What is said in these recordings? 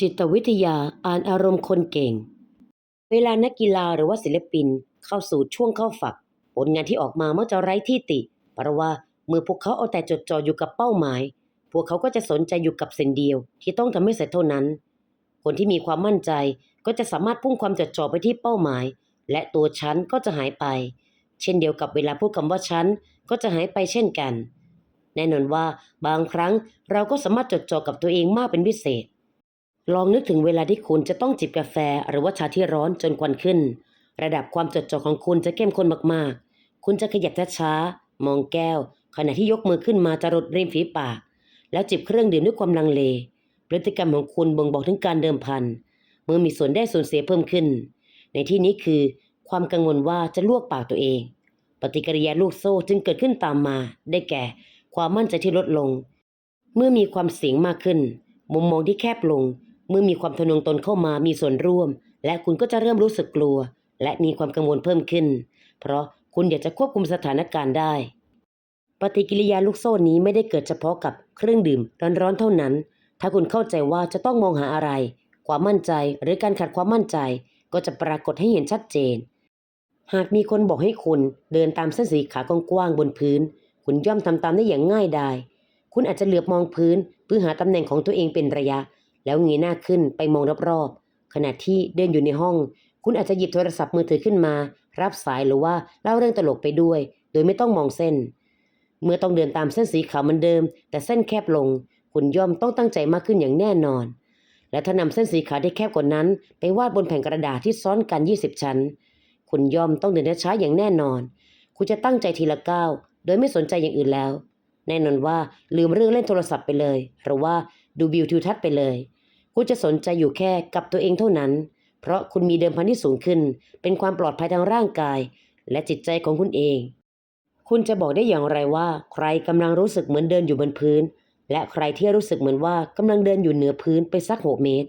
จิตวิทยาอ่านอารมณ์คนเก่ง เวลานักกีฬาหรือว่าศิลปินเข้าสู่ช่วงเข้าฝัก ผลงานที่ออกมามักจะไร้ที่ติ เพราะว่าเมื่อพวกเขาเอาแต่จดจ่ออยู่กับเป้าหมาย พวกเขาก็จะสนใจอยู่กับสิ่งเดียว ที่ต้องทำให้เสร็จเท่านั้น คนที่มีความมั่นใจก็จะสามารถพุ่งความจดจ่อไปที่เป้าหมาย และตัวฉันก็จะหายไป เช่นเดียวกับเวลาพูดคำว่าฉันก็จะหายไปเช่นกัน แน่นอนว่าบางครั้งเราก็สามารถจดจ่อกับตัวเองมากเป็นพิเศษ ลองนึกถึงเวลาที่คุณจะต้องจิบกาแฟหรือว่าชาที่ร้อนจนควันขึ้น ระดับความจดจ่อของคุณจะเข้มข้นมากๆ คุณจะขยับช้าๆมองแก้ว ขณะที่ยกมือขึ้นมาจะรดริมฝีปาก แล้วจิบเครื่องดื่มด้วยความลังเล พฤติกรรมของคุณบ่งบอกถึงการเดิมพันเมื่อมีส่วนได้ส่วนเสียเพิ่มขึ้น ในที่นี้คือความกังวลว่าจะลวกปากตัวเอง ปฏิกิริยาลูกโซ่จึงเกิดขึ้นตามมา ได้แก่ ความมั่นใจที่ลดลง เมื่อมีความเสี่ยงมากขึ้น มุมมองที่แคบลง เมื่อมีความทะนงตนเข้ามามีส่วนร่วม และคุณก็จะเริ่มรู้สึกกลัว และมีความกังวลเพิ่มขึ้น เพราะคุณอยากจะควบคุมสถานการณ์ได้ ปฏิกิริยาลูกโซ่นี้ไม่ได้เกิดเฉพาะกับเครื่องดื่มร้อนๆเท่านั้น ถ้าคุณเข้าใจว่าจะต้องมองหาอะไร ความมั่นใจหรือการขาดความมั่นใจก็จะปรากฏให้เห็นชัดเจน หากมีคนบอกให้คุณเดินตามเส้นสีขาวกว้างๆบนพื้น คุณย่อมทำตามได้อย่างง่ายดายคุณอาจจะเหลือบมองพื้นเพื่อหาตำแหน่งของตัวเองเป็นระยะ แล้วเงยหน้าขึ้นไปมองรอบๆขณะที่เดินอยู่ในห้อง คุณอาจจะหยิบโทรศัพท์มือถือขึ้นมา รับสายหรือว่าเล่าเรื่องตลกไปด้วย โดยไม่ต้องมองเส้น เมื่อต้องเดินตามเส้นสีขาวเหมือนเดิม แต่เส้นแคบลง คุณย่อมต้องตั้งใจมากขึ้นอย่างแน่นอน และถ้านำเส้นสีขาวที่แคบกว่านั้น ไปวาดบนแผ่นกระดาษที่ซ้อนกัน 20 ชั้น คุณย่อมต้องเดินช้าๆอย่างแน่นอน คุณจะตั้งใจทีละก้าวโดยไม่สนใจอย่างอื่นแล้ว แน่นอนว่าลืมเรื่องเล่นโทรศัพท์ไปเลยหรือว่า ดูวิวทิวทัศน์ไปเลย คุณจะสนใจอยู่แค่กับตัวเองเท่านั้น เพราะคุณมีเดิมพันที่สูงขึ้น เป็นความปลอดภัยทางร่างกาย และจิตใจของคุณเอง คุณจะบอกได้อย่างไรว่า ใครกำลังรู้สึกเหมือนเดินอยู่บนพื้น และใครที่รู้สึกเหมือนว่ากำลังเดินอยู่เหนือพื้นไปสักหกเมตร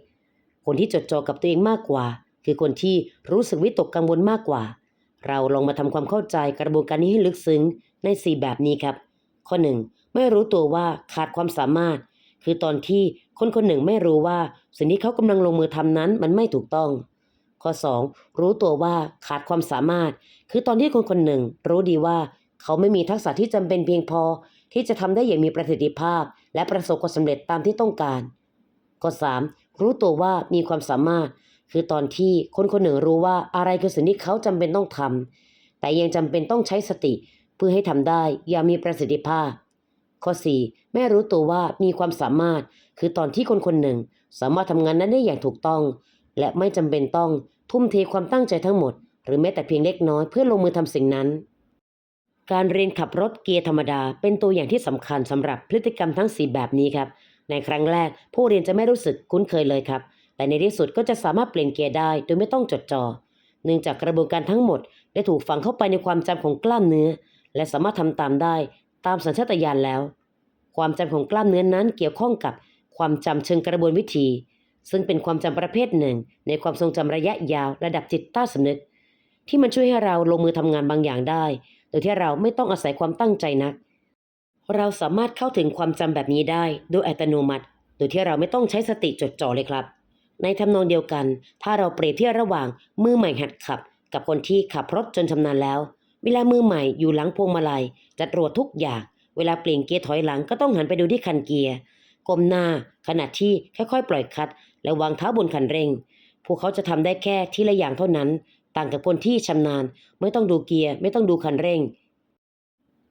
คนที่จดจ่อกับตัวเองมากกว่า คือคนที่รู้สึกวิตกกังวลมากกว่า เราลองมาทำความเข้าใจกระบวนการนี้ให้ลึกซึ้งใน 4 แบบนี้ครับ ข้อ 1. ไม่รู้ตัวว่าขาดความสามารถ คือตอนที่คนคนหนึ่งไม่รู้ว่าสิ่งที่เขากำลังลงมือทำนั้นมันไม่ถูกต้อง ข้อ 2. รู้ตัวว่าขาดความสามารถ คือตอนที่คนคนหนึ่ง รู้ดีว่าเขาไม่มีทักษะที่จำเป็นเพียงพอ ที่จะทำได้อย่างมีประสิทธิภาพ และประสบความสำเร็จตามที่ต้องการ ข้อ 3. รู้ตัวว่ามีความสามารถ คือตอนที่คนคนหนึ่งรู้ว่าอะไรคือสิ่งที่เขาจำเป็นต้องทำแต่ยังจำเป็นต้องใช้สติเพื่อให้ทำได้อย่างมีประสิทธิภาพ ข้อ 4. แม่รู้ตัวว่ามีความสามารถ คือตอนที่คนคนหนึ่ง สามารถทำงานนั้นได้อย่างถูกต้อง และไม่จำเป็นต้องทุ่มเทความตั้งใจทั้งหมด หรือแม้แต่เพียงเล็กน้อยเพื่อลงมือทำสิ่งนั้น การเรียนขับรถเกียร์ธรรมดา เป็นตัวอย่างที่สำคัญสำหรับพฤติกรรมทั้ง 4 แบบนี้ครับ ในครั้งแรกผู้เรียนจะไม่รู้สึกคุ้นเคยเลยครับ แต่ในที่สุดก็จะสามารถเปลี่ยนเกียร์ได้ โดยไม่ต้องจดจอ่อเนื่องจากกระบวนการทั้งหมดได้ถูกฝังเข้าไปในความจำของกล้ามเนื้อ และสามารถทำตามได้ ตามสัญชาตญาณแล้ว ความจำของกล้ามเนื้อนั้นเกี่ยวข้องกับความจำเชิงกระบวนวิธี ซึ่งเป็นความจำประเภทหนึ่ง ในความทรงจำระยะยาวระดับจิตใต้สำนึก ที่มันช่วยให้เราลงมือทำงานบางอย่างได้ โดยที่เราไม่ต้องอาศัยความตั้งใจนัก เราสามารถเข้าถึงความจำแบบนี้ได้โดยอัตโนมัติ โดยที่เราไม่ต้องใช้สติจดจ่อเลยครับในทำนองเดียวกัน ถ้าเราเปรียบเทียบระหว่างมือใหม่หัดขับ กับคนที่ขับรถจนชำนาญแล้ว เวลามือใหม่อยู่หลังพวงมาลัยจะตรวจทุกอย่าง เวลาเปลี่ยนเกียร์ถอยหลังก็ต้องหันไปดูที่คันเกียร์ก้มหน้าขณะที่ค่อยๆ ปล่อยคลัตช์และวางเท้าบนคันเร่ง พวกเขาจะทำได้แค่ทีละอย่างเท่านั้น ต่างกับคนที่ชำนาญ ไม่ต้องดูเกียร์ไม่ต้องดูคันเร่ง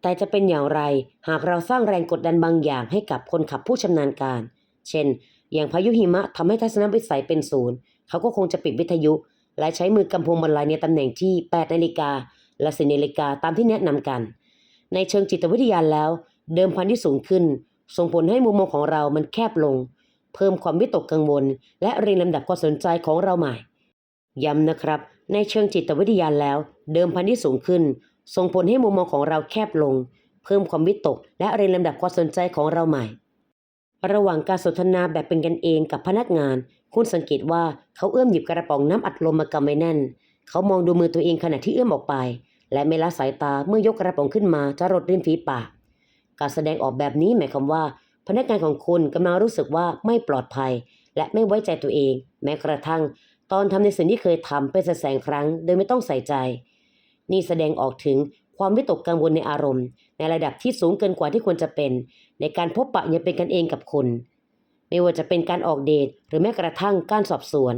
แต่จะเป็นอย่างไรหากเราสร้างแรงกดดันบางอย่างให้กับคนขับผู้ชำนาญการ เช่น อย่างพายุหิมะทำให้ทัศนวิสัยเป็นศูนย์เขาก็คงจะปิดวิทยุ และใช้มือกำพวงมาลัยในตำแหน่งที่ 8 นาฬิกา และ10นาฬิกาตามที่แนะนำกัน ในเชิงจิตวิทยาแล้ว เดิมพันที่สูงขึ้น ส่งผลให้มุมมองของเรามันแคบลง เพิ่มความวิตกกังวล และเรียงลำดับความสนใจของเราใหม่ ย้ำนะครับ ในเชิงจิตวิทยาแล้ว เดิมพันที่สูงขึ้น ส่งผลให้มุมมองของเราแคบลง เพิ่มความวิตก และเรียงลำดับความสนใจของเราใหม่ ระหว่างการสนทนาแบบเป็นกันเองกับพนักงาน คุณสังเกตว่าเขาเอื้อมหยิบกระป๋องน้ำอัดลมมากำไว้แน่นเขามองดูมือตัวเองขณะที่เอื้อมออกไป และไม่ละสายตาเมื่อยกกระป๋องขึ้นมาจะรดริมฝีปาก การแสดงออกแบบนี้หมายความว่า พนักงานของคุณกำลังรู้สึกว่าไม่ปลอดภัย และไม่ไว้ใจตัวเอง แม้กระทั่ง ตอนทำในสิ่งที่เคยทำเป็นแสนครั้ง โดยไม่ต้องใส่ใจ นี่แสดงออกถึงความวิตกกังวลในอารมณ์ ในระดับที่สูงเกินกว่าที่ควรจะเป็น ในการพบปะอย่างเป็นกันเองกับคนไม่ว่าจะเป็นการออกเดทหรือแม้กระทั่งการสอบสวน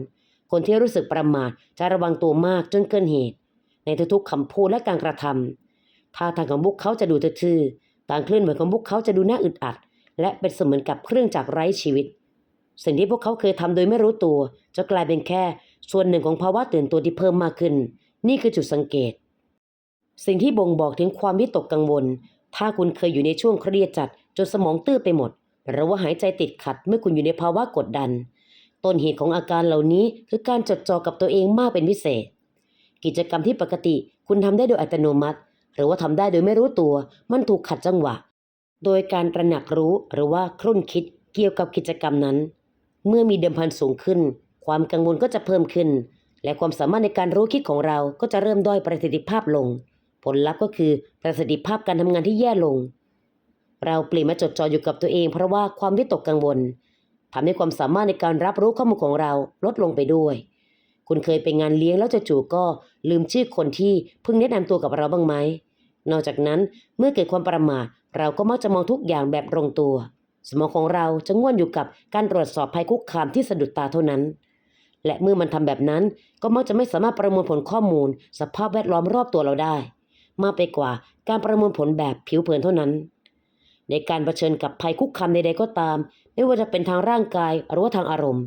คนที่รู้สึกประมาทจะระวังตัวมากจนเกินเหตุ ในทุกๆคำพูดและการกระทำท่าทางของพวกเขาจะดูทื่อๆการเคลื่อนไหวของพวกเขาจะดูน่าอึดอัด และเป็นเสมือนกับเครื่องจักรไร้ชีวิต สิ่งที่พวกเขาเคยทำโดยไม่รู้ตัวจะกลายเป็นแค่ส่วนหนึ่งของภาวะตื่นตัวที่เพิ่มมากขึ้น นี่คือจุดสังเกต สิ่งที่บ่งบอกถึงความวิตกกังวล ถ้าคุณเคยอยู่ในช่วงเครียดจัดจนสมองตื้อไปหมด หรือว่าหายใจติดขัดเมื่อคุณอยู่ในภาวะกดดัน ต้นเหตุของอาการเหล่านี้คือการจดจ่อกับตัวเองมากเป็นพิเศษ กิจกรรมที่ปกติ คุณทำได้โดยอัตโนมัติ หรือว่าทำได้โดยไม่รู้ตัว มันถูกขัดจังหวะ โดยการตระหนักรู้หรือว่าครุ่นคิดเกี่ยวกับกิจกรรมนั้น เมื่อมีเดิมพันสูงขึ้น ความกังวลก็จะเพิ่มขึ้น และความสามารถในการรู้คิดของเราก็จะเริ่มด้อยประสิทธิภาพลง ผลลัพธ์ก็คือประสิทธิภาพการทำงานที่แย่ลง เราเปลี่ยนมาจดจ่ออยู่กับตัวเอง เพราะว่าความวิตกกังวลทำให้ความสามารถในการรับรู้ข้อมูลของเราลดลงไปด้วย คุณเคยไปงานเลี้ยงแล้วจู่ๆก็ลืมชื่อคนที่เพิ่งแนะนำตัวกับเราบ้างไหม นอกจากนั้นเมื่อเกิดความประมาทเราก็มักจะมองทุกอย่างแบบตรงตัว สมองของเราจะง่วนอยู่กับการตรวจสอบภัยคุกคามที่สะดุดตาเท่านั้น และเมื่อมันทำแบบนั้นก็มักจะไม่สามารถประมวลผลข้อมูล สภาพแวดล้อมรอบตัวเราได้ มากไปกว่าการประมวลผลแบบผิวเผินเท่านั้น ในการเผชิญกับภัยคุกคามใดๆก็ตาม ไม่ว่าจะเป็นทางร่างกายหรือว่าทางอารมณ์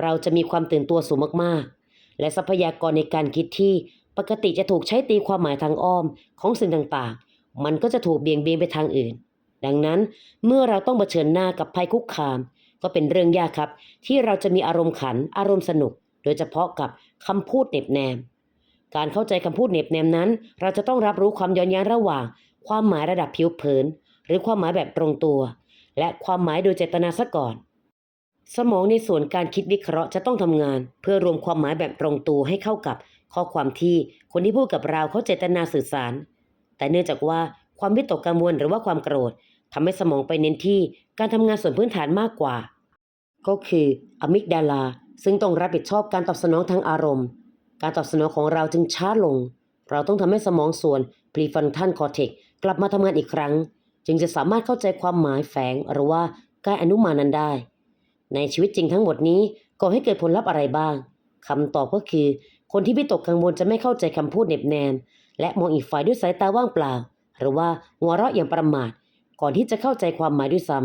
เราจะมีความตื่นตัวสูงมากๆ และทรัพยากรในการคิดที่ปกติจะถูกใช้ตีความหมายทางอ้อมของสิ่งต่างๆ มันก็จะถูกเบี่ยงเบนไปทางอื่น ดังนั้นเมื่อเราต้องเผชิญหน้ากับภัยคุกคาม ก็เป็นเรื่องยากครับ ที่เราจะมีอารมณ์ขันอารมณ์สนุก โดยเฉพาะกับคำพูดเหน็บแนม การเข้าใจคำพูดเหน็บแนมนั้น เราจะต้องรับรู้ความย้อนแย้งระหว่าง ความหมายระดับผิวเผิน หรือความหมายแบบตรงตัว และความหมายโดยเจตนาซะก่อน สมองในส่วนการคิดวิเคราะห์จะต้องทำงาน เพื่อรวมความหมายแบบตรงตัวให้เข้ากับข้อความที่คนที่พูดกับเราเขาเจตนาสื่อสาร แต่เนื่องจากว่าความวิตกกังวลหรือว่าความโกรธทำให้สมองไปเน้นที่การทำงานส่วนพื้นฐานมากกว่า ก็คืออะมิกดาลา ซึ่งต้องรับผิดชอบการตอบสนองทางอารมณ์ การตอบสนองของเราจึงช้าลง เราต้องทำให้สมองส่วนพรีฟอนทัลคอร์เทกกลับมาทำงานอีกครั้ง จึงจะสามารถเข้าใจความหมายแฝงหรือว่าการอนุมานนั้นได้ ในชีวิตจริงทั้งหมดนี้ก่อให้เกิดผลลัพธ์อะไรบ้างคำตอบก็คือ คนที่วิตกกังวลจะไม่เข้าใจคำพูดเหน็บแนม และมองอีกฝ่ายด้วยสายตาว่างเปล่า หรือว่าหัวเราะอย่างประมาท ก่อนที่จะเข้าใจความหมายด้วยซ้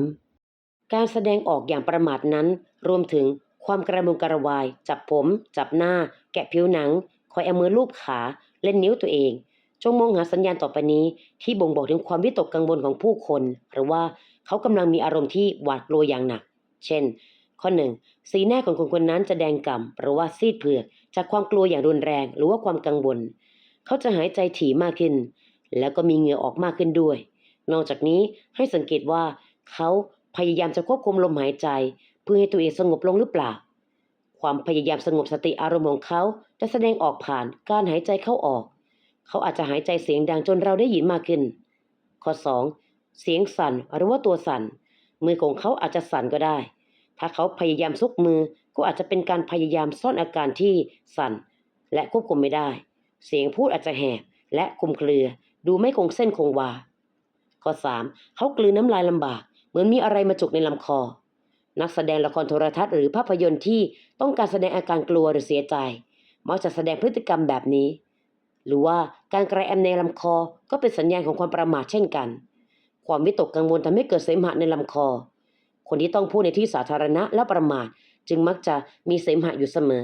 ำการแสดงออกอย่างประมาทนั้น รวมถึงความกระมุงกระวาย จับผม จับหน้า แกะผิวหนัง คอยเอามือลูบขาเล่นนิ้วตัวเอง จงมองหาสัญญาณต่อไปนี้ ที่บ่งบอกถึงความวิตกกังวลของผู้คน หรือว่าเขากำลังมีอารมณ์ที่หวาดกลัวอย่างหนัก เช่น ข้อหนึ่งสีหน้าของคนคนนั้นจะแดงก่ำหรือว่าซีดเผือกจากความกลัวอย่างรุนแรงหรือว่าความกังวล เขาจะหายใจถี่มากขึ้น แล้วก็มีเหงื่อออกมากขึ้นด้วย นอกจากนี้ให้สังเกตว่า เขาพยายามจะควบคุมลมหายใจ เพื่อให้ตัวเองสงบลงหรือเปล่า ความพยายามสงบสติอารมณ์ของเขาจะแสดงออกผ่านการหายใจเข้าออก เขาอาจจะหายใจเสียงดังจนเราได้ยินมากขึ้น ข้อ 2. เสียงสั่นหรือว่าตัวสั่นมือของเขาอาจจะสั่นก็ได้ ถ้าเขาพยายามซุกมือก็อาจจะเป็นการพยายามซ่อนอาการที่สั่น และควบคุมไม่ได้ เสียงพูดอาจจะแหบและคลุมเครือ ดูไม่คงเส้นคงวา ข้อ 3. เขากลืนน้ำลายลำบาก เหมือนมีอะไรมาจุกในลำคอ นักแสดงละครโทรทัศน์หรือภาพยนตร์ที่ต้องการแสดงอาการกลัวหรือเสียใจ มักจะแสดงพฤติกรรมแบบนี้ หรือว่าการกระแอมในลำคอก็เป็นสัญญาณของความประมาทเช่นกัน ความวิตกกังวลทำให้เกิดเสมหะในลำคอ คนที่ต้องพูดในที่สาธารณะและประมาทจึงมักจะมีเสมหะอยู่เสมอ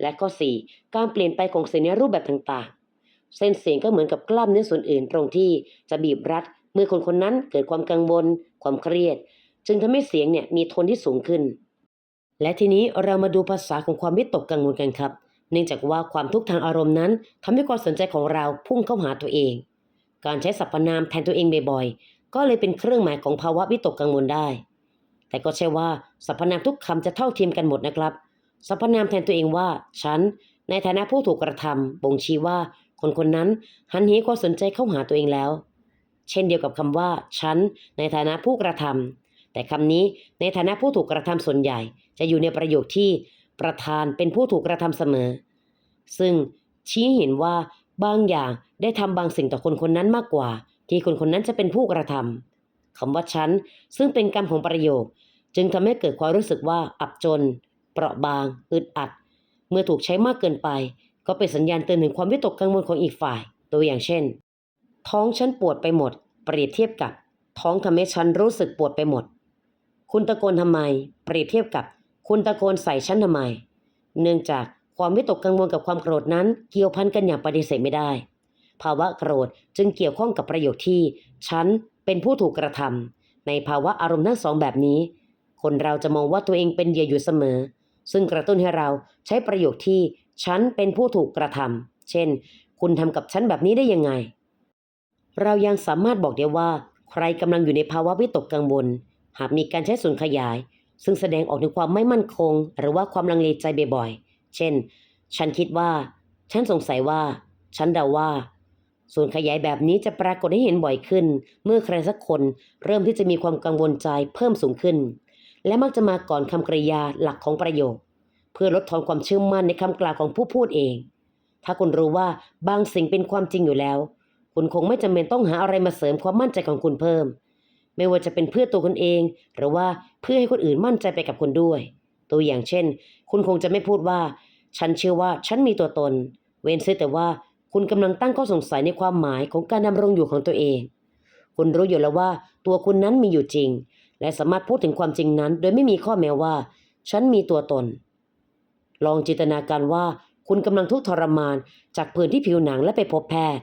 และข้อ 4. การเปลี่ยนไปของเสียงในรูปแบบต่างๆ เส้นเสียงก็เหมือนกับกล้ามเนื้อส่วนอื่นตรงที่จะบีบรัด เมื่อคนคนนั้นเกิดความกังวล ความเครียด จึงทำให้เสียงเนี่ยมีโทนที่สูงขึ้น และทีนี้เรามาดูภาษาของความวิตกกังวลกันครับ เนื่องจากว่าความทุกข์ทางอารมณ์นั้นทำให้ความสนใจของเราพุ่งเข้าหาตัวเอง การใช้สรรพนามแทนตัวเองบ่อยๆก็เลยเป็นเครื่องหมายของภาวะวิตกกังวลได้ แต่ก็ใช่ว่าสรรพนามทุกคำจะเท่าเทียมกันหมดนะครับสรรพนามแทนตัวเองว่า ฉัน ในฐานะผู้ถูกกระทำบ่งชี้ว่า คนคนนั้นหันเหความสนใจเข้าหาตัวเองแล้ว เช่นเดียวกับคำว่า ฉัน ในฐานะผู้กระทำแต่แต่คำนี้ในฐานะผู้ถูกกระทำส่วนใหญ่ จะอยู่ในประโยคที่ ประธานเป็นผู้ถูกกระทำเสมอ ซึ่งชี้เห็นว่าบางอย่างได้ทำบางสิ่งต่อคนคนนั้นมากกว่า ที่คนคนนั้นจะเป็นผู้กระทำ คำว่าฉัน ซึ่งเป็นกรรมของประโยค จึงทำให้เกิดความรู้สึกว่าอับจน เปราะบาง อึดอัด เมื่อถูกใช้มากเกินไป ก็เป็นสัญญาณเตือนถึงความวิตกกังวลของอีกฝ่าย ตัวอย่างเช่น ท้องฉันปวดไปหมด เปรียบเทียบกับ ท้องทำให้ฉันรู้สึกปวดไปหมด คุณตะโกนทำไม เปรียบเทียบกับ คุณตะโกนใส่ฉันทำไม เนื่องจากความวิตกกังวลกับความโกรธนั้น เกี่ยวพันกันอย่างปฏิเสธไม่ได้ ภาวะโกรธจึงเกี่ยวข้องกับประโยคที่ ฉัน เป็นผู้ถูกกระทำในภาวะอารมณ์ทั้งสองแบบนี้ คนเราจะมองว่าตัวเองเป็นเหยื่ออยู่เสมอ ซึ่งกระตุ้นให้เราใช้ประโยคที่ ฉันเป็นผู้ถูกกระทำเช่น คุณทำกับฉันแบบนี้ได้ยังไง เรายังสามารถบอกได้ว่า ใครกำลังอยู่ในภาวะวิตกกังวล หากมีการใช้ส่วนขยาย ซึ่งแสดงออกถึงความไม่มั่นคง หรือว่าความลังเลใจบ่อยๆ เช่น ฉันคิดว่า ฉันสงสัยว่า ฉันเดาว่า ส่วนขยายแบบนี้จะปรากฏให้เห็นบ่อยขึ้น เมื่อใครสักคนเริ่มที่จะมีความกังวลใจเพิ่มสูงขึ้น และมักจะมาก่อนคำกริยาหลักของประโยค เพื่อลดทอนความเชื่อมั่นในคำกล่าวของผู้พูดเอง ถ้าคุณรู้ว่าบางสิ่งเป็นความจริงอยู่แล้ว คุณคงไม่จำเป็นต้องหาอะไรมาเสริมความมั่นใจของคุณเพิ่ม ไม่ว่าจะเป็นเพื่อตัวคุณเอง หรือว่าเพื่อให้คนอื่นมั่นใจไปกับคุณด้วย ตัวอย่างเช่น คุณคงจะไม่พูดว่า ฉันเชื่อว่าฉันมีตัวตน เว้นเสียแต่ว่า คุณกำลังตั้งข้อสงสัยในความหมายของการดำรงอยู่ของตัวเอง คุณรู้อยู่แล้วว่าตัวคุณนั้นมีอยู่จริง และสามารถพูดถึงความจริงนั้น โดยไม่มีข้อแม้ว่า ฉันมีตัวตน ลองจินตนาการว่าคุณกำลังทุกข์ทรมาน จากผื่นที่ผิวหนังและไปพบแพทย์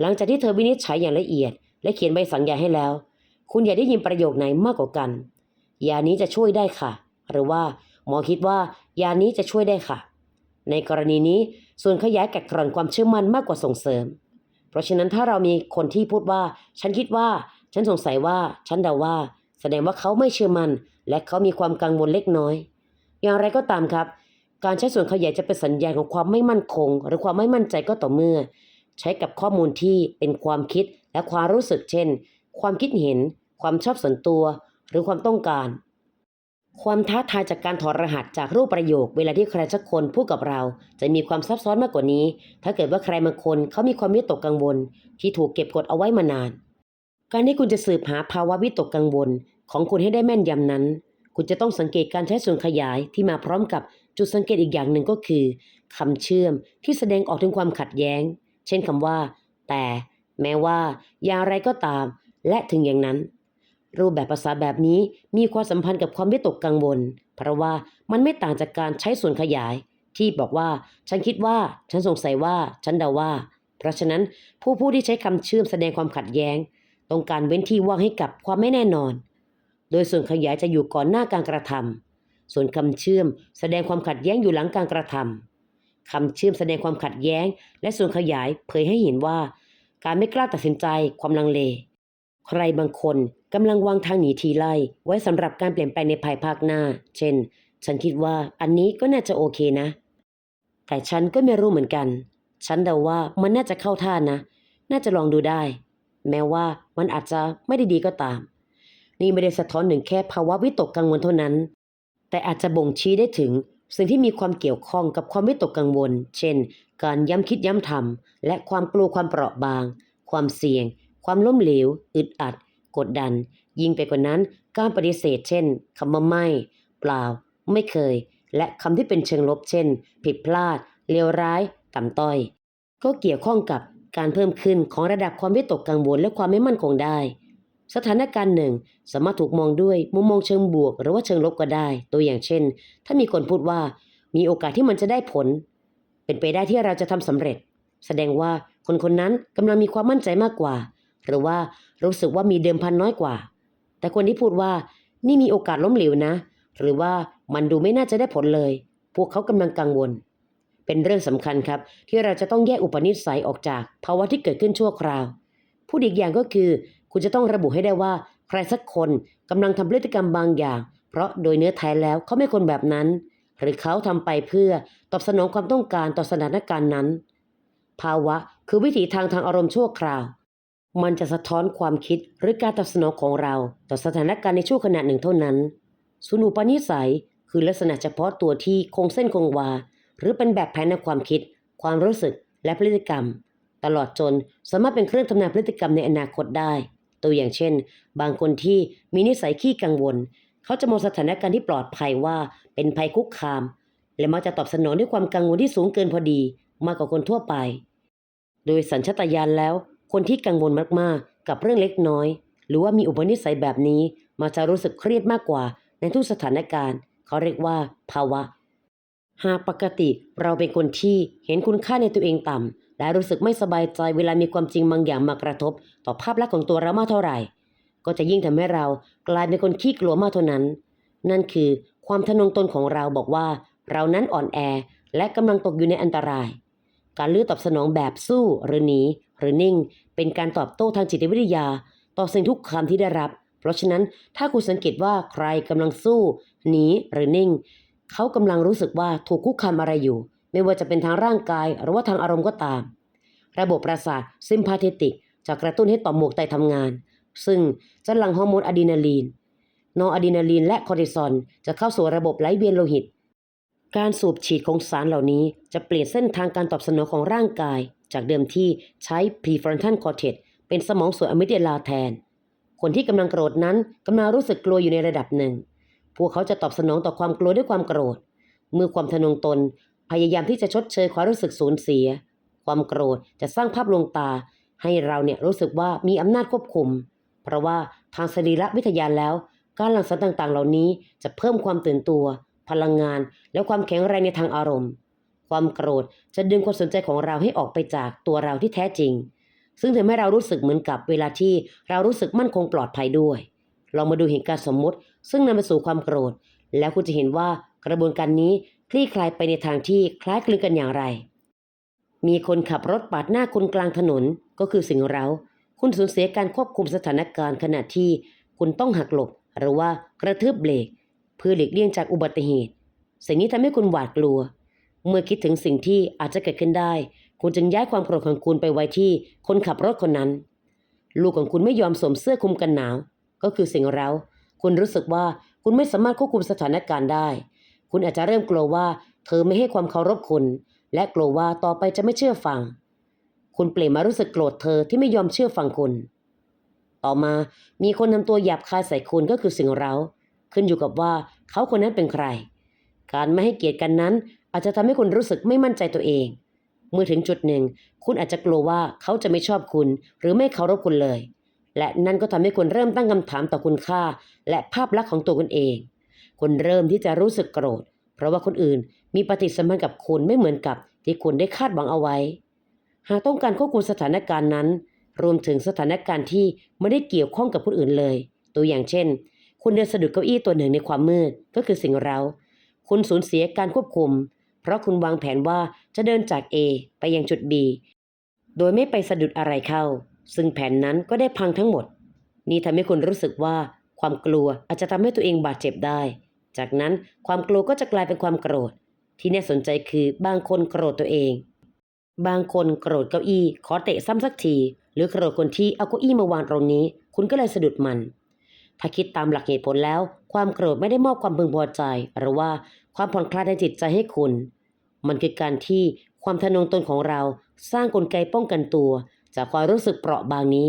หลังจากที่เธอวินิจฉัยอย่างละเอียด และเขียนใบสั่งยาให้แล้ว คุณอยากได้ยินประโยคไหนมากกว่ากัน ยานี้จะช่วยได้ค่ะ หรือว่าหมอคิดว่ายานี้จะช่วยได้ค่ะ ในกรณีนี้ส่วนขยายกัดกร่อนความเชื่อมั่นมากกว่าส่งเสริม เพราะฉะนั้นถ้าเรามีคนที่พูดว่า ฉันคิดว่า ฉันสงสัยว่า ฉันเดาว่า แสดงว่าเขาไม่เชื่อมัน่น และเขามีความกังวลเล็กน้อย อย่างไรก็ตามครับ การใช้ส่วนขยายจะเป็นสัญญาณของความไม่มั่นคง หรือความไม่มั่นใจก็ต่อเมื่อ ใช้กับข้อมูลที่เป็นความคิดและความรู้สึกเช่น ความคิดเห็น ความชอบส่วนตัว หรือความต้องการ ความท้าทายจากการถอดรหัสจากรูปประโยค เวลาที่ใครสักคนพูดกับเรา จะมีความซับซ้อนมากกว่านี้ ถ้าเกิดว่าใครบางคนเขามีความวิตกกังวล ที่ถูกเก็บกดเอาไว้มานาน การที่คุณจะสืบหาภาวะวิตกกังวล ของคุณให้ได้แม่นยำนั้น คุณจะต้องสังเกตการใช้ส่วนขยายที่มาพร้อมกับจุดสังเกตอีกอย่างหนึ่งก็คือคำเชื่อมที่แสดงออกถึงความขัดแย้ง เช่นคำว่า แต่ แม้ว่า อย่างไรก็ตาม และถึงอย่างนั้น รูปแบบภาษาแบบนี้มีความสัมพันธ์กับความวิตกกังวล เพราะว่ามันไม่ต่างจากการใช้ส่วนขยาย ที่บอกว่า ฉันคิดว่า ฉันสงสัยว่า ฉันเดาว่า เพราะฉะนั้นผู้ผู้ที่ใช้คำเชื่อมแสดงความขัดแย้งต้องการเว้นที่ว่างให้กับความไม่แน่นอน โดยส่วนขยายจะอยู่ก่อนหน้าการกระทำส่วนคำเชื่อมแสดงความขัดแย้งอยู่หลังการกระทำคำเชื่อมแสดงความขัดแย้ง และส่วนขยายเผยให้เห็นว่า การไม่กล้าตัดสินใจความลังเล ใครบางคน กำลังวางทางหนีทีไล่ไว้สำหรับการเปลี่ยนแปลงในภายภาคหน้า เช่น ฉันคิดว่าอันนี้ก็น่าจะโอเคนะ แต่ฉันก็ไม่รู้เหมือนกัน ฉันเดาว่ามันน่าจะเข้าท่านะ น่าจะลองดูได้ แม้ว่ามันอาจจะไม่ได้ดีก็ตาม นี่ไม่ได้สะท้อนถึงแค่ภาวะวิตกกังวลเท่านั้น แต่อาจจะบ่งชี้ได้ถึงสิ่งที่มีความเกี่ยวข้องกับความวิตกกังวล เช่น การย้ำคิดย้ำทำและความกลัวความเปราะบาง ความเสี่ยง ความล้มเหลว อึดอัด กดดัน ยิ่งไปกว่านั้นการปฏิเสธเช่นคำว่าไม่ เปล่า ไม่เคย และคำที่เป็นเชิงลบเช่น ผิดพลาด เลวร้าย ต่ำต้อย ก็เกี่ยวข้องกับการเพิ่มขึ้นของระดับความวิตกกังวลและความไม่มั่นคงได้ สถานการณ์หนึ่ง สามารถถูกมองด้วยมุมมองเชิงบวก หรือว่าเชิงลบก็ได้ ตัวอย่างเช่น ถ้ามีคนพูดว่า มีโอกาสที่มันจะได้ผล เป็นไปได้ที่เราจะทำสำเร็จ แสดงว่าคนคนนั้นกำลังมีความมั่นใจมากกว่า หรือว่ารู้สึกว่ามีเดิมพันน้อยกว่า แต่คนที่พูดว่านี่มีโอกาสล้มเหลวนะ หรือว่ามันดูไม่น่าจะได้ผลเลย พวกเขากำลังกังวล เป็นเรื่องสำคัญครับ ที่เราจะต้องแยกอุปนิสัยออกจากภาวะที่เกิดขึ้นชั่วคราว พูดอีกอย่างก็คือ คุณจะต้องระบุให้ได้ว่า ใครสักคนกำลังทำพฤติกรรมบางอย่าง เพราะโดยเนื้อแท้แล้วเขาไม่คนแบบนั้น หรือเขาทำไปเพื่อตอบสนองความต้องการต่อสถานการณ์นั้น ภาวะคือวิถีทางทางอารมณ์ชั่วคราว มันจะสะท้อนความคิดหรือการตอบสนองของเรา ต่อสถานการณ์ในช่วงขณะหนึ่งเท่านั้นส่วนอุปนิสัยคือลักษณะเฉพาะตัวที่คงเส้นคงวา หรือเป็นแบบแผนในความคิด ความรู้สึกและพฤติกรรม ตลอดจนสามารถเป็นเครื่องทำนายพฤติกรรมในอนาคตได้ ตัวอย่างเช่น บางคนที่มีนิสัยขี้กังวล เขาจะมองสถานการณ์ที่ปลอดภัยว่าเป็นภัยคุกคาม และมักจะตอบสนองด้วยความกังวลที่สูงเกินพอดี มากกว่าคนทั่วไป โดยสัญชาตญาณแล้ว คนที่กังวลมากๆ กับเรื่องเล็กน้อย หรือว่ามีอุปนิสัยแบบนี้มักจะรู้สึกเครียดมากกว่าในทุกสถานการณ์ เขาเรียกว่า ภาวะ หากปกติเราเป็นคนที่เห็นคุณค่าในตัวเองต่ำและรู้สึกไม่สบายใจเวลามีความจริงบางอย่างมากระทบ ต่อภาพลักษณ์ของตัวเรามากเท่าไหร่ ก็จะยิ่งทำให้เรากลายเป็นคนขี้กลัวมากเท่านั้น นั่นคือความทะนงตนของเราบอกว่า เรานั้นอ่อนแอและกำลังตกอยู่ในอันตราย การเลือกตอบสนองแบบสู้หรือหนีหรือนิ่ง เป็นการตอบโต้ทางจิตวิทยา ต่อสิ่งทุกคำที่ได้รับ เพราะฉะนั้นถ้าคุณสังเกตว่าใครกำลังสู้หนีหรือนิ่ง เขากำลังรู้สึกว่าถูกคุกคามอะไรอยู่ ไม่ว่าจะเป็นทางร่างกายหรือว่าทางอารมณ์ก็ตาม ระบบประสาทซิมพาเทติกจะกระตุ้นให้ต่อมหมวกไตทำงาน ซึ่งจะหลั่งฮอร์โมนอะดรีนาลีนนอร์อะดรีนาลีนและคอร์ติซอลจะเข้าสู่ระบบไหลเวียนโลหิต การสูบฉีดของสารเหล่านี้จะเปลี่ยนเส้นทางการตอบสนองของร่างกาย จากเดิมที่ใช้ prefrontal cortex เป็นสมองส่วนอะมิเดลาแทน คนที่กำลังโกรธนั้นกำลังรู้สึกกลัวอยู่ในระดับหนึ่ง พวกเขาจะตอบสนองต่อความกลัวด้วยความโกรธ เมื่อความทะนงตน พยายามที่จะชดเชยความรู้สึกสูญเสีย ความโกรธจะสร้างภาพลวงตา ให้เราเนี่ยรู้สึกว่ามีอำนาจควบคุม เพราะว่าทางสรีรวิทยาแล้ว การหลั่งสารต่างๆ เหล่านี้จะเพิ่มความตื่นตัว พลังงาน และความแข็งแรงในทางอารมณ์ ความโกรธจะดึงความสนใจของเราให้ออกไปจากตัวเราที่แท้จริง ซึ่งทำให้เรารู้สึกเหมือนกับเวลาที่เรารู้สึกมั่นคงปลอดภัยด้วย ลองมาดูเหตุการณ์สมมุติ ซึ่งนำไปสู่ความโกรธ แล้วคุณจะเห็นว่ากระบวนการนี้คลี่คลายไปในทางที่คล้ายคลึงกันอย่างไร มีคนขับรถปาดหน้าคุณกลางถนนก็คือสิ่งเรา คุณสูญเสียการควบคุมสถานการณ์ขณะที่ คุณต้องหักหลบ หรือว่ากระทืบเบรก เพื่อหลีกเลี่ยงจากอุบัติเหตุ สิ่งนี้ทำให้คุณหวาดกลัว เมื่อคิดถึงสิ่งที่อาจจะเกิดขึ้นได้ คุณจึงย้ายความโกรธของคุณไปไว้ที่คนขับรถคนนั้น ลูกของคุณไม่ยอมสวมเสื้อคลุมกันหนาว ก็คือสิ่งเราคุณรู้สึกว่าคุณไม่สามารถควบคุมสถานการณ์ได้ คุณอาจจะเริ่มกลัวว่าเธอไม่ให้ความเคารพคุณ และกลัวว่าต่อไปจะไม่เชื่อฟัง คุณเปลี่ยนมารู้สึกโกรธเธอที่ไม่ยอมเชื่อฟังคุณ ต่อมามีคนทำตัวหยาบคายใส่คุณก็คือสิ่งเรา ขึ้นอยู่กับว่าเขาคนนั้นเป็นใคร การไม่ให้เกียรติกันนั้น อาจจะทำให้คุณรู้สึกไม่มั่นใจตัวเอง เมื่อถึงจุดหนึ่ง คุณอาจจะกลัวว่าเขาจะไม่ชอบคุณ หรือไม่เคารพคุณเลย และนั่นก็ทำให้คุณเริ่มตั้งคำถามต่อคุณค่า และภาพลักษณ์ของตัวคุณเอง คุณเริ่มที่จะรู้สึกโกรธ เพราะว่าคนอื่นมีปฏิสัมพันธ์กับคุณไม่เหมือนกับที่คุณได้คาดหวังเอาไว้ หากต้องการควบคุมสถานการณ์นั้น รวมถึงสถานการณ์ที่ไม่ได้เกี่ยวข้องกับคนอื่นเลย ตัวอย่างเช่น คุณเดินสะดุดเก้าอี้ตัวหนึ่งในความมืดก็คือสิ่งเรา คุณสูญเสียการควบคุม เพราะคุณวางแผนว่าจะเดินจาก A ไปยังจุด B โดยไม่ไปสะดุดอะไรเข้า ซึ่งแผนนั้นก็ได้พังทั้งหมด นี่ทำให้คุณรู้สึกว่าความกลัวอาจจะทำให้ตัวเองบาดเจ็บได้ จากนั้นความกลัวก็จะกลายเป็นความโกรธ ที่น่าสนใจคือบางคนโกรธตัวเอง บางคนโกรธเก้าอี้ขอเตะซ้ำสักที หรือโกรธคนที่เอาเก้าอี้มาวางตรงนี้ คุณก็เลยสะดุดมัน ถ้าคิดตามหลักเหตุผลแล้ว ความโกรธไม่ได้มอบความพึงพอใจ หรือว่าความผ่อนคลายในจิตใจให้คุณ มันคือการที่ความทะนงตนของเราสร้างกลไกป้องกันตัว จากความรู้สึกเปราะบางนี้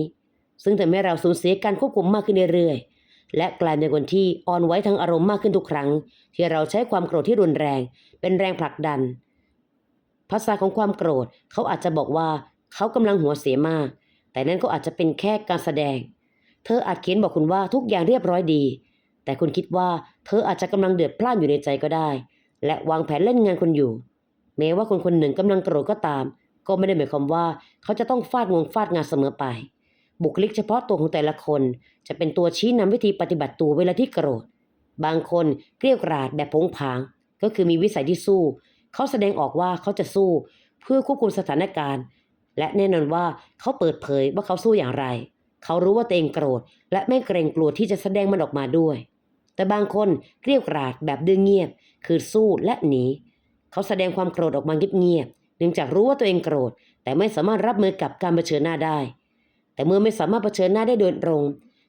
ซึ่งทำให้เราสูญเสียการควบคุมมากขึ้นเรื่อยๆ และกลายเป็นคนที่อ่อนไหวทางอารมณ์มากขึ้นทุกครั้ง ที่เราใช้ความโกรธที่รุนแรง เป็นแรงผลักดัน ภาษาของความโกรธเขาอาจจะบอกว่าเขากำลังหัวเสียมาก แต่นั่นก็อาจจะเป็นแค่การแสดง เธออาจเขียนบอกคุณว่าทุกอย่างเรียบร้อยดี แต่คุณคิดว่าเธออาจจะกำลังเดือดพล่านอยู่ในใจก็ได้ และวางแผนเล่นงานคุณอยู่ แม้ว่าคนคนหนึ่งกำลังโกรธก็ตาม ก็ไม่ได้หมายความว่าเขาจะต้องฟาดงวงฟาดงานเสมอไป บุคลิกเฉพาะตัวของแต่ละคนจะเป็นตัวชี้นำวิธีปฏิบัติตัวเวลาที่โกรธ บางคนเกลี้ยวกราดแบบผงผาง ก็คือมีวิสัยที่สู้ เขาแสดงออกว่าเขาจะสู้ เพื่อควบคุมสถานการณ์ และแน่นอนว่าเขาเปิดเผยว่าเขาสู้อย่างไร เขารู้ว่าตัวเองโกรธ และไม่เกรงกลัวที่จะแสดงมันออกมาด้วย แต่บางคนเกลี้ยวกราดแบบดื้อเงียบ คือสู้และหนี เขาแสดงความโกรธออกมาเงียบๆเนื่องจากรู้ว่าตัวเองโกรธ แต่ไม่สามารถรับมือกับการเผชิญหน้าได้ แต่เมื่อไม่สามารถเผชิญหน้าได้โดยตรง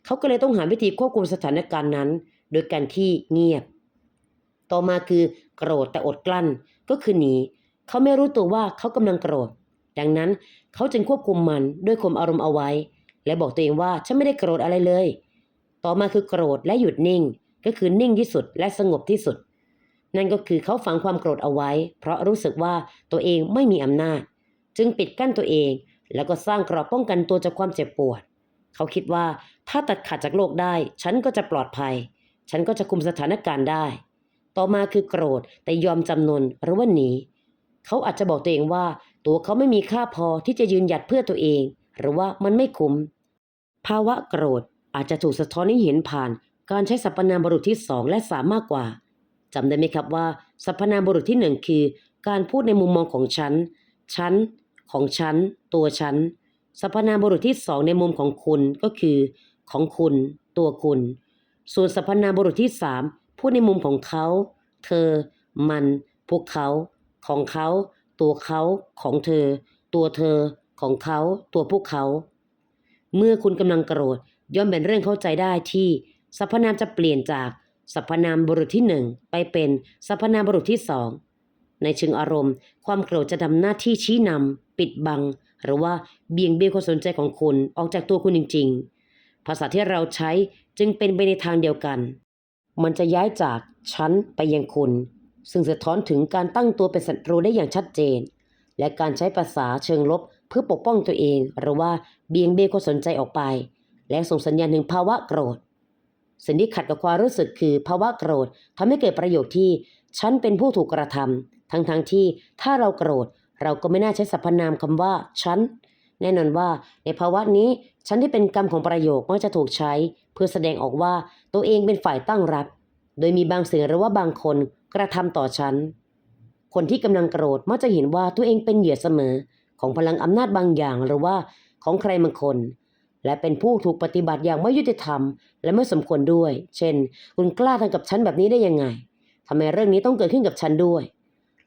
เขาก็เลยต้องหาวิธีควบคุมสถานการณ์นั้น โดยการที่เงียบ ต่อมาคือโกรธแต่อดกลั้นก็คือหนีเขาไม่รู้ตัวว่าเขากำลังโกรธ ดังนั้นเขาจึงควบคุมมันด้วยข่มอารมณ์เอาไว้ และบอกตัวเองว่าฉันไม่ได้โกรธอะไรเลย ต่อมาคือโกรธและหยุดนิ่ง ก็คือนิ่งที่สุดและสงบที่สุด นั่นก็คือเขาฝังความโกรธเอาไว้ เพราะรู้สึกว่าตัวเองไม่มีอำนาจ จึงปิดกั้นตัวเอง แล้วก็สร้างกรอบป้องกันตัวจากความเจ็บปวด เขาคิดว่าถ้าตัดขาดจากโลกได้ ฉันก็จะปลอดภัย ฉันก็จะคุมสถานการณ์ได้ ต่อมาคือโกรธแต่ยอมจำนนหรือว่าหนีเขาอาจจะบอกตัวเองว่า ตัวเขาไม่มีค่าพอที่จะยืนหยัดเพื่อตัวเอง หรือว่ามันไม่คุ้ม ภาวะโกรธอาจจะถูกสะท้อนให้เห็นผ่าน การใช้สรรพนามบุรุษที่สองและสามมากกว่าจำได้ไหมครับว่าสรรพนามบุรุษที่หนึ่งคือ การพูดในมุมมองของฉัน ฉัน ของฉัน ตัวฉันสรรพนามบุรุษที่สองในมุมของคุณก็คือ ของคุณ ตัวคุณ ส่วนสรรพนามบุรุษที่สามพูดในมุมของเขา เธอ มัน พวกเขา ของเขา ตัวเขา ของเธอ ตัวเธอ ของเขาตัวพวกเขา เมื่อคุณกำลังโกรธย่อมเป็นเรื่องเข้าใจได้ที่สรรพนามจะเปลี่ยนจากสรรพนามบุรุษที่หนึ่งไปเป็นสรรพนามบุรุษที่สองในเชิงอารมณ์ ความโกรธจะทำหน้าที่ชี้นำปิดบัง หรือว่าเบี่ยงเบนความสนใจของคุณออกจากตัวคุณจริง ๆ ภาษาที่เราใช้จึงเป็นไปในทางเดียวกัน มันจะย้ายจากฉันไปยังคุณ ซึ่งสะท้อนถึงการตั้งตัวเป็นศัตรูได้อย่างชัดเจน และการใช้ภาษาเชิงลบ เพื่อปกป้องตัวเอง หรือว่าเบี่ยงเบนความสนใจออกไป และส่งสัญญาณถึงภาวะโกรธ สิ่งที่ขัดกับความรู้สึกคือภาวะโกรธทำให้เกิดประโยคที่ฉันเป็นผู้ถูกกระทำทั้งๆทที่ถ้าเราโกรธเราก็ไม่น่าใช้สรรพนามคำว่าฉันแน่นอนว่าในภาวะนี้ฉันที่เป็นกรรมของประโยคมักจะถูกใช้ เพื่อแสดงออกว่าตัวเองเป็นฝ่ายตั้งรับ โดยมีบางสิ่งหรือว่าบางคนกระทำต่อฉัน คนที่กำลังโกรธมักจะเห็นว่าตัวเองเป็นเหยื่อเสมอ ของพลังอำนาจบางอย่างหรือว่าของใครบางคน และเป็นผู้ถูกปฏิบัติอย่างไม่ยุติธรรม และไม่สมควรด้วย เช่น คุณกล้าทำกับฉันแบบนี้ได้ยังไงทำไมเรื่องนี้ต้องเกิดขึ้นกับฉันด้วย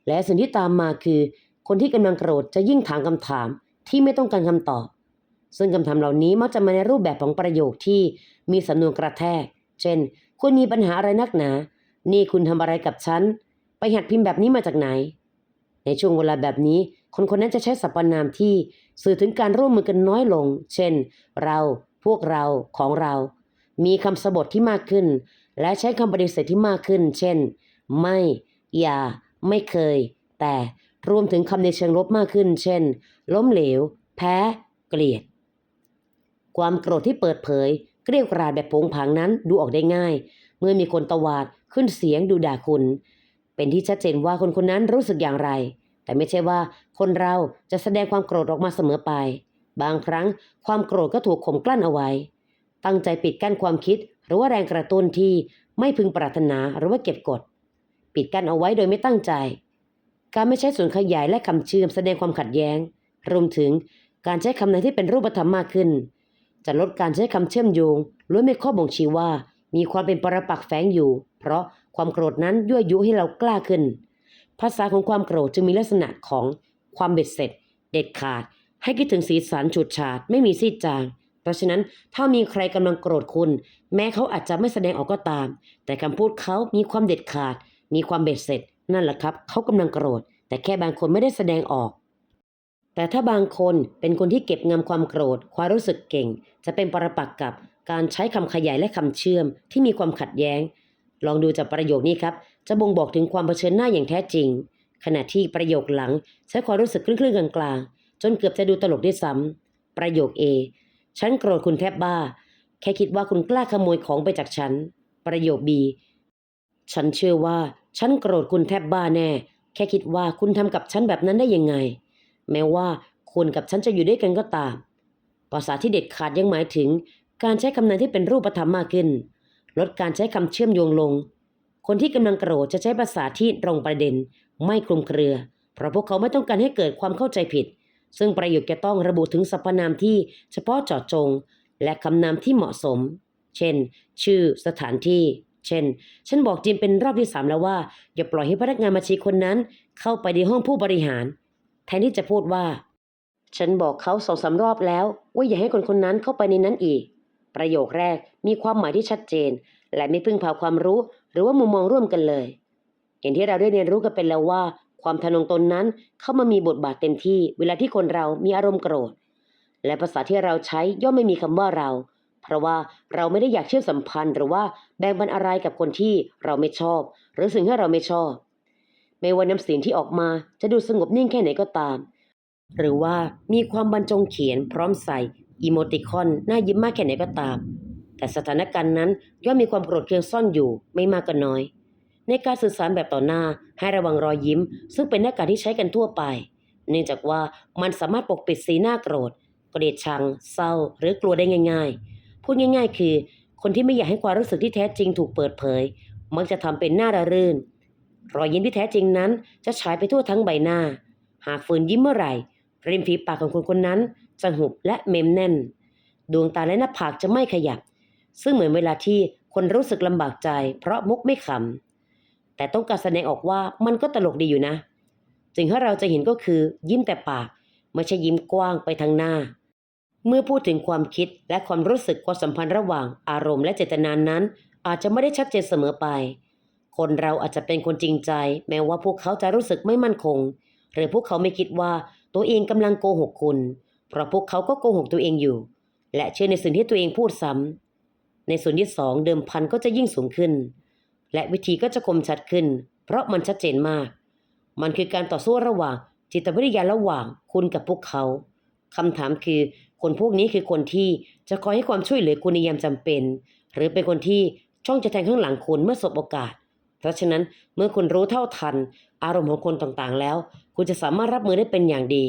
และสิ่งที่ตามมาคือ คนที่กำลังโกรธจะยิ่งถามคำถามที่ไม่ต้องการคำตอบ ซึ่งคำถามเหล่านี้มักจะมาในรูปแบบของประโยคที่มีสำนวนกระแทก เช่น คุณมีปัญหาอะไรนักหนา นี่คุณทำอะไรกับฉัน ไปหัดพิมพ์แบบนี้มาจากไหน ในช่วงเวลาแบบนี้ คนคนนั้นจะใช้สรรพนามที่สื่อถึงการร่วมมือกันน้อยลง เช่น เรา พวกเรา ของเรา มีคำสบทที่มากขึ้น และใช้คำปฏิเสธที่มากขึ้น เช่น ไม่ อย่า ไม่เคย แต่รวมถึงคำในเชิงลบมากขึ้น เช่น ล้มเหลว แพ้ เกลียด ความโกรธที่เปิดเผย เกลียวกราดแบบโผงผางนั้นดูออกได้ง่าย เมื่อมีคนตวาดขึ้นเสียงดูด่าคุณ เป็นที่ชัดเจนว่าคนคนนั้นรู้สึกอย่างไร แต่ไม่ใช่ว่าคนเราจะแสดงความโกรธออกมาเสมอไป บางครั้งความโกรธก็ถูกข่มกลั้นเอาไว้ ตั้งใจปิดกั้นความคิดหรือว่าแรงกระตุ้นที่ไม่พึงปรารถนาหรือว่าเก็บกด ปิดกั้นเอาไว้โดยไม่ตั้งใจ การไม่ใช้ส่วนขยายและคำเชื่อมแสดงความขัดแย้ง รวมถึงการใช้คำในที่เป็นรูปธรรมมากขึ้น จะลดการใช้คำเชื่อมโยงล้วนไม่ข้อบ่งชี้ว่า มีความเป็นปรปักษ์แฝงอยู่ เพราะความโกรธนั้นยั่วยุให้เรากล้าขึ้น ภาษาของความโกรธจึงมีลักษณะของความเบ็ดเสร็จ เด็ดขาด ให้คิดถึงสีสันฉูดฉาดไม่มีซีดจาง เพราะฉะนั้นถ้ามีใครกำลังโกรธคุณ แม้เขาอาจจะไม่แสดงออกก็ตาม แต่คำพูดเขามีความเด็ดขาด มีความเบ็ดเสร็จ นั่นแหละครับเขากำลังโกรธ แต่แค่บางคนไม่ได้แสดงออก แต่ถ้าบางคนเป็นคนที่เก็บงำความโกรธ ความรู้สึกเก่ง จะเป็นปรปักษ์กับการใช้คำขยายและคำเชื่อมที่มีความขัดแย้ง ลองดูจากประโยคนี้ครับ จะบ่งบอกถึงความเผชิญหน้าอย่างแท้จริง ขณะที่ประโยคหลังใช้ความรู้สึกคลื่นๆกลางๆ จนเกือบจะดูตลกด้วยซ้ำประโยค A ฉันโกรธคุณแทบบ้า แค่คิดว่าคุณกล้าขโมยของไปจากฉัน ประโยค B ฉันเชื่อว่าฉันโกรธคุณแทบบ้าแน่ แค่คิดว่าคุณทำกับฉันแบบนั้นได้ยังไง แม้ว่าคุณกับฉันจะอยู่ด้วยกันก็ตาม ภาษาที่เด็ดขาดยังหมายถึง การใช้คำนามที่เป็นรูปธรรมมากขึ้น ลดการใช้คำเชื่อมโยงลง คนที่กำลังโกรธจะใช้ภาษาที่ตรงประเด็น ไม่คลุมเครือ เพราะพวกเขาไม่ต้องการให้เกิดความเข้าใจผิด ซึ่งประโยคจะต้องระบุถึงสรรพนามที่เฉพาะเจาะจง และคำนามที่เหมาะสม เช่น ชื่อสถานที่ เช่น ฉันบอกจิมเป็นรอบที่สามแล้วว่า อย่าปล่อยให้พนักงานบัญชีคนนั้น เข้าไปในห้องผู้บริหาร แทนที่จะพูดว่า ฉันบอกเขาสองสามรอบแล้ว ว่าอย่าให้คนคนนั้นเข้าไปในนั้นอีก ประโยคแรกมีความหมายที่ชัดเจน และไม่พึ่งพาความรู้ หรือว่ามุมมองร่วมกันเลย อย่างที่เราได้เรียนรู้กันไปแล้วว่า ความทะนงตนนั้นเข้ามามีบทบาทเต็มที่เวลาที่คนเรามีอารมณ์โกรธ และภาษาที่เราใช้ย่อมไม่มีคำว่าเรา เพราะว่าเราไม่ได้อยากเชื่อมสัมพันธ์ หรือว่าแบ่งบันอะไรกับคนที่เราไม่ชอบ หรือสิ่งที่เราไม่ชอบ ไม่ว่าน้ำเสียงที่ออกมาจะดูสงบนิ่งแค่ไหนก็ตาม หรือว่ามีความบรรจงเขียนพร้อมใส่อีโมติคอนหน้ายิ้มมากแค่ไหนก็ตาม แต่สถานการณ์นั้นย่อมมีความโกรธเคืองซ่อนอยู่ไม่มากก็น้อย ในการสื่อสารแบบต่อหน้าให้ระวังรอยยิ้ม ซึ่งเป็นหน้ากากที่ใช้กันทั่วไป เนื่องจากว่ามันสามารถปกปิดสีหน้าโกรธเกลียดชัง เศร้า หรือกลัวได้ง่าย ๆ พูดง่าย ๆ คือ คนที่ไม่อยากให้ความรู้สึกที่แท้จริงถูกเปิดเผย มักจะทำเป็นหน้าระรื่น รอยยิ้มที่แท้จริงนั้นจะฉายไปทั่วทั้งใบหน้า หากฝืนยิ้มเมื่อไหร่ริมฝีปากของคนคนนั้นจะหุบและเมมแน่น ดวงตาและหน้าผากจะไม่ขยับ ซึ่งเหมือนเวลาที่คนรู้สึกลำบากใจ เพราะมุกไม่ขำ แต่ต้องการแสดงออกว่ามันก็ตลกดีอยู่นะสิ่งที่เราจะเห็นก็คือ ยิ้มแต่ปาก ไม่ใช่ยิ้มกว้างไปทางหน้า เมื่อพูดถึงความคิดและความรู้สึกความสัมพันธ์ระหว่างอารมณ์และเจตนานั้น อาจจะไม่ได้ชัดเจนเสมอไป คนเราอาจจะเป็นคนจริงใจ แม้ว่าพวกเขาจะรู้สึกไม่มั่นคง หรือพวกเขาไม่คิดว่าตัวเองกำลังโกหกคุณ เพราะพวกเขาก็โกหกตัวเองอยู่ และเชื่อในสิ่งที่ตัวเองพูดซ้ำ ในส่วนที่สองเดิมพันก็จะยิ่งสูงขึ้น และวิธีก็จะคมชัดขึ้น เพราะมันชัดเจนมาก มันคือการต่อสู้ระหว่าง จิตวิทยาระหว่างคุณกับพวกเขาคำถามคือคนพวกนี้คือคนที่จะคอยให้ความช่วยเหลือคุณในยามจำเป็น หรือเป็นคนที่ช่องจะแทงข้างหลังคุณเมื่อสบโอกาส เพราะฉะนั้นเมื่อคุณรู้เท่าทัน อารมณ์ของคนต่างๆ แล้ว คุณจะสามารถรับมือได้เป็นอย่างดี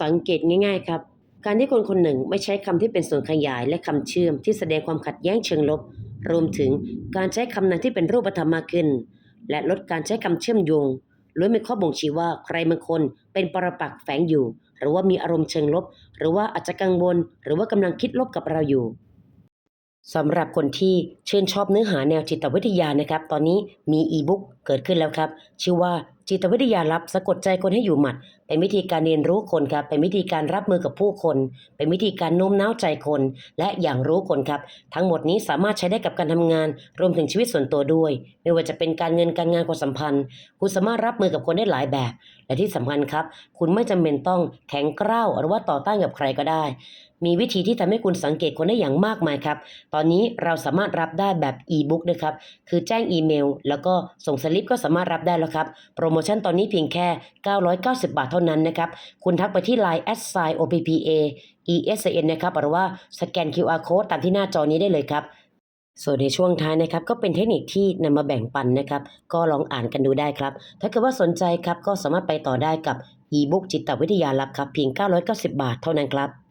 สังเกตง่าย ๆ ครับ การที่คนคนหนึ่งไม่ใช้คำที่เป็นส่วนขยายและคำเชื่อมที่แสดงความขัดแย้งเชิงลบ รวมถึงการใช้คำนั้นที่เป็นรูปธรรมมากขึ้น และลดการใช้คำเชื่อมโยงล้วนเป็นข้อบ่งชี้ว่าใครบางคนเป็นปรปักษ์แฝงอยู่ หรือว่ามีอารมณ์เชิงลบ หรือว่าอาจจะกังวล หรือว่ากำลังคิดลบกับเราอยู่สำหรับคนที่ชื่นชอบเนื้อหาแนวจิตวิทยานะครับ ตอนนี้มีอีบุ๊กเกิดขึ้นแล้วครับ ชื่อว่า จิตวิทยาลับสะกดใจคนให้อยู่หมัด เป็นวิธีการเรียนรู้คนครับ เป็นวิธีการรับมือกับผู้คน เป็นวิธีการโน้มน้าวใจคน และอย่างรู้คนครับ ทั้งหมดนี้สามารถใช้ได้กับการทำงาน รวมถึงชีวิตส่วนตัวด้วย ไม่ว่าจะเป็นการเงินการงานความสัมพันธ์ คุณสามารถรับมือกับคนได้หลายแบบ และที่สำคัญครับ คุณไม่จำเป็นต้องแข็งกร้าวหรือว่าต่อต้านกับใครก็ได้ มีวิธีที่ทำให้คุณสังเกตคนได้อย่างมากมายครับ ตอนนี้เราสามารถรับได้แบบอีบุ๊กด้วยครับ คือแจ้งอีเมล แล้วก็ส่งสลิปก็สามารถรับได้แล้วครับ โปรโมชั่นตอนนี้เพียงแค่ 990 บาทเท่านั้นนะครับ คุณทักไปที่ Line s i o p p a e s n นะครับ หรือว่าสแกน QR code ตามที่หน้าจอนี้ได้เลยครับส่วนในช่วงท้ายนะครับก็เป็นเทคนิคที่นำมาแบ่งปันนะครับ ก็ลองอ่านกันดูได้ครับ ถ้าเกิดว่าสนใจครับก็สามารถไปต่อได้กับอีบุ๊กจิตวิทยาลับครับเพียง 990 บาทเท่านั้นครับ